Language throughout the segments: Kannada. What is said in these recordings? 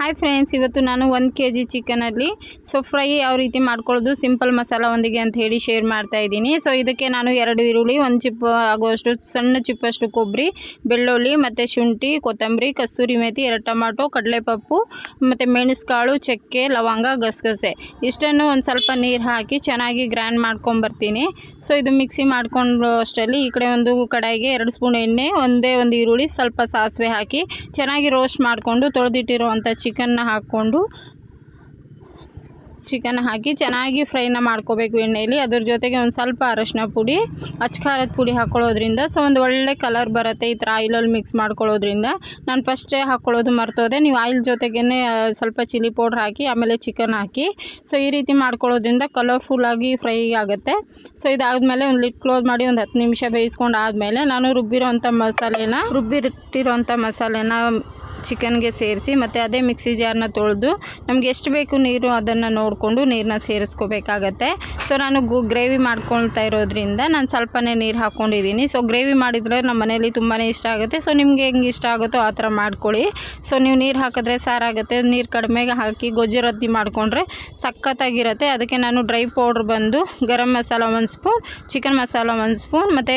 ಹಾಯ್ ಫ್ರೆಂಡ್ಸ್ ಇವತ್ತು ನಾನು ಒಂದು ಕೆ ಜಿ ಚಿಕನಲ್ಲಿ ಸೊ ಫ್ರೈ ಯಾವ ರೀತಿ ಮಾಡ್ಕೊಳ್ಳೋದು ಸಿಂಪಲ್ ಮಸಾಲ ಒಂದಿಗೆ ಅಂತ ಹೇಳಿ ಶೇರ್ ಮಾಡ್ತಾ ಇದ್ದೀನಿ. ಸೊ ಇದಕ್ಕೆ ನಾನು ಎರಡು ಈರುಳ್ಳಿ, ಒಂದು ಚಿಪ್ಪು ಆಗುವಷ್ಟು ಸಣ್ಣ ಚಿಪ್ಪಷ್ಟು ಕೊಬ್ಬರಿ ಬೆಳ್ಳುಳ್ಳಿ ಮತ್ತು ಶುಂಠಿ, ಕೊತ್ತಂಬರಿ, ಕಸ್ತೂರಿ ಮೇಥಿ ಎರಡು ಟೊಮಾಟೊ, ಕಡಲೆಪಪ್ಪು ಮತ್ತು ಮೆಣಸುಕಾಳು, ಚಕ್ಕೆ, ಲವಂಗ, ಗಸಗಸೆ. ಇಷ್ಟನ್ನು ಒಂದು ಸ್ವಲ್ಪ ನೀರು ಹಾಕಿ ಚೆನ್ನಾಗಿ ಗ್ರ್ಯಾಂಡ್ ಮಾಡ್ಕೊಂಬರ್ತೀನಿ ಸೊ ಇದು ಮಿಕ್ಸಿ ಮಾಡ್ಕೊಂಡು ಅಷ್ಟರಲ್ಲಿ ಈ ಕಡೆ ಒಂದು ಕಡಾಯಿಗೆ ಎರಡು ಸ್ಪೂನ್ ಎಣ್ಣೆ, ಒಂದೇ ಒಂದು ಈರುಳ್ಳಿ, ಸ್ವಲ್ಪ ಸಾಸಿವೆ ಹಾಕಿ ಚೆನ್ನಾಗಿ ರೋಸ್ಟ್ ಮಾಡಿಕೊಂಡು ತೊಳೆದಿಟ್ಟಿರುವಂಥ ಚಿಕನ್ನ ಹಾಕ್ಕೊಂಡು ಚಿಕನ್ ಹಾಕಿ ಚೆನ್ನಾಗಿ ಫ್ರೈನ ಮಾಡ್ಕೋಬೇಕು ಎಣ್ಣೆಯಲ್ಲಿ ಅದ್ರ ಜೊತೆಗೆ ಒಂದು ಸ್ವಲ್ಪ ಅರಶಿನ ಪುಡಿ ಅಚ್ಕಾರದ ಪುಡಿ ಹಾಕ್ಕೊಳ್ಳೋದ್ರಿಂದ ಸೊ ಒಂದು ಒಳ್ಳೆ ಕಲರ್ ಬರುತ್ತೆ ಈ ಥರ ಆಯಿಲಲ್ಲಿ ಮಿಕ್ಸ್ ಮಾಡ್ಕೊಳ್ಳೋದ್ರಿಂದ. ನಾನು ಫಸ್ಟೇ ಹಾಕ್ಕೊಳ್ಳೋದು ಮರ್ತೋದೆ. ನೀವು ಆಯಿಲ್ ಜೊತೆಗೇ ಸ್ವಲ್ಪ ಚಿಲ್ಲಿ ಪೌಡ್ರ್ ಹಾಕಿ, ಆಮೇಲೆ ಚಿಕನ್ ಹಾಕಿ. ಸೊ ಈ ರೀತಿ ಮಾಡ್ಕೊಳ್ಳೋದ್ರಿಂದ ಕಲರ್ಫುಲ್ಲಾಗಿ ಫ್ರೈ ಆಗುತ್ತೆ. ಸೊ ಇದಾದಮೇಲೆ ಒಂದು ಲಿಟ್ ಕ್ಲೋಸ್ ಮಾಡಿ ಒಂದು ಹತ್ತು ನಿಮಿಷ ಬೇಯಿಸ್ಕೊಂಡು ಆದಮೇಲೆ ನಾನು ರುಬ್ಬಿರೋಂಥ ಮಸಾಲೆನ ರುಬ್ಬಿಟ್ಟಿರೋಂಥ ಮಸಾಲೆನ ಚಿಕನ್ಗೆ ಸೇರಿಸಿ ಮತ್ತು ಅದೇ ಮಿಕ್ಸಿ ಜಾರನ್ನ ತೊಳೆದು ನಮ್ಗೆ ಎಷ್ಟು ಬೇಕು ನೀರು ಅದನ್ನು ನೋಡಿಕೊಂಡು ನೀರನ್ನ ಸೇರಿಸ್ಕೋಬೇಕಾಗತ್ತೆ. ಸೊ ನಾನು ಗು ಗ್ರೇವಿ ಮಾಡ್ಕೊಳ್ತಾ ಇರೋದ್ರಿಂದ ನಾನು ಸ್ವಲ್ಪನೇ ನೀರು ಹಾಕ್ಕೊಂಡಿದ್ದೀನಿ ಸೊ ಗ್ರೇವಿ ಮಾಡಿದರೆ ನಮ್ಮ ಮನೇಲಿ ತುಂಬಾ ಇಷ್ಟ ಆಗುತ್ತೆ. ಸೊ ನಿಮಗೆ ಹೆಂಗೆ ಇಷ್ಟ ಆಗುತ್ತೋ ಆ ಥರ ಮಾಡ್ಕೊಳ್ಳಿ. ಸೊ ನೀವು ನೀರು ಹಾಕಿದ್ರೆ ಸಾರಾಗುತ್ತೆ. ನೀರು ಕಡಿಮೆಗೆ ಹಾಕಿ ಗೊಜ್ಜು ರದ್ದಿ ಮಾಡಿಕೊಂಡ್ರೆ ಸಖತ್ತಾಗಿರುತ್ತೆ. ಅದಕ್ಕೆ ನಾನು ಡ್ರೈ ಪೌಡ್ರ್ ಬಂದು ಗರಂ ಮಸಾಲ ಒಂದು ಸ್ಪೂನ್, ಚಿಕನ್ ಮಸಾಲ ಒಂದು ಸ್ಪೂನ್, ಮತ್ತು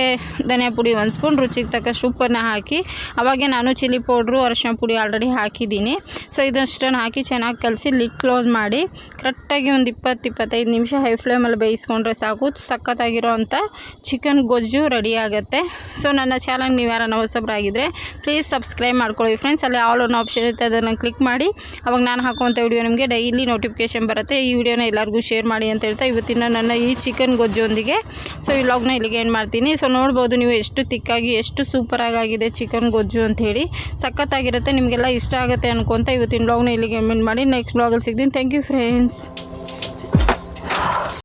ಧನಿಯಾ ಪುಡಿ ಒಂದು ಸ್ಪೂನ್, ರುಚಿಗೆ ತಕ್ಕಷ್ಟು ಉಪ್ಪನ್ನು ಹಾಕಿ ಅವಾಗೆ ನಾನು ಚಿಲ್ಲಿ ಪೌಡ್ರು ಅರಶಿನ ಪುಡಿ ಆಲ್ರೆಡಿ ಹಾಕಿದ್ದೀನಿ. ಸೊ ಇದಷ್ಟನ್ನು ಹಾಕಿ ಚೆನ್ನಾಗಿ ಕಲಸಿ ಲಿಡ್ ಕ್ಲೋಸ್ ಮಾಡಿ ಕರೆಕ್ಟಾಗಿ ಒಂದು ಇಪ್ಪತ್ತು, ಇಪ್ಪತ್ತೈದು ನಿಮಿಷ ಹೈ ಫ್ಲೇಮಲ್ಲಿ ಬೇಯಿಸ್ಕೊಂಡ್ರೆ ಸಾಕು. ಸಖತ್ತಾಗಿರೋ ಅಂಥ ಚಿಕನ್ ಗೊಜ್ಜು ರೆಡಿ ಆಗುತ್ತೆ. ಸೊ ನನ್ನ ಚಾನಲ್ ನೀವು ಯಾರನ್ನ ಹೊಸಬ್ರಾಗಿದ್ದರೆ ಪ್ಲೀಸ್ ಸಬ್ಸ್ಕ್ರೈಬ್ ಮಾಡ್ಕೊಳ್ಳಿ. ಫ್ರೆಂಡ್ಸ್ ಅಲ್ಲಿ ಆಲ್ ಒನ್ ಆಪ್ಷನ್ ಇರುತ್ತೆ. ಅದನ್ನು ಕ್ಲಿಕ್ ಮಾಡಿ. ಅವಾಗ ನಾನು ಹಾಕುವಂಥ ವಿಡಿಯೋ ನಿಮಗೆ ಡೈಲಿ ನೋಟಿಫಿಕೇಷನ್ ಬರುತ್ತೆ. ಈ ವಿಡಿಯೋನ ಎಲ್ಲರಿಗೂ ಶೇರ್ ಮಾಡಿ ಅಂತ ಹೇಳ್ತಾ ಇವತ್ತಿನ ನನ್ನ ಈ ಚಿಕನ್ ಗೊಜ್ಜೊಂದಿಗೆ. ಸೊ ಈ ವ್ಲಾಗ್ನ ಇಲ್ಲಿಗೆ ಏನು ಮಾಡ್ತೀನಿ. ಸೊ ನೋಡ್ಬೋದು ನೀವು ಎಷ್ಟು ತಿಕ್ಕಾಗಿ ಎಷ್ಟು ಸೂಪರಾಗಿ ಆಗಿದೆ ಚಿಕನ್ ಗೊಜ್ಜು ಅಂತ ಹೇಳಿ. ಸಖತ್ತಾಗಿರುತ್ತೆ. ನಿಮಗೆಲ್ಲ ಇಷ್ಟ ಆಗುತ್ತೆ ಅನ್ಕೊತ ಇವತ್ತಿನ ವ್ಲಾಗ್ನ ಇಲ್ಲಿಗೆ ಎಂಡ್ ಮಾಡಿ. ನೆಕ್ಸ್ಟ್ ವ್ಲಾಗಲ್ಲಿ ಸಿಗ್ತೀನಿ. Thank you friends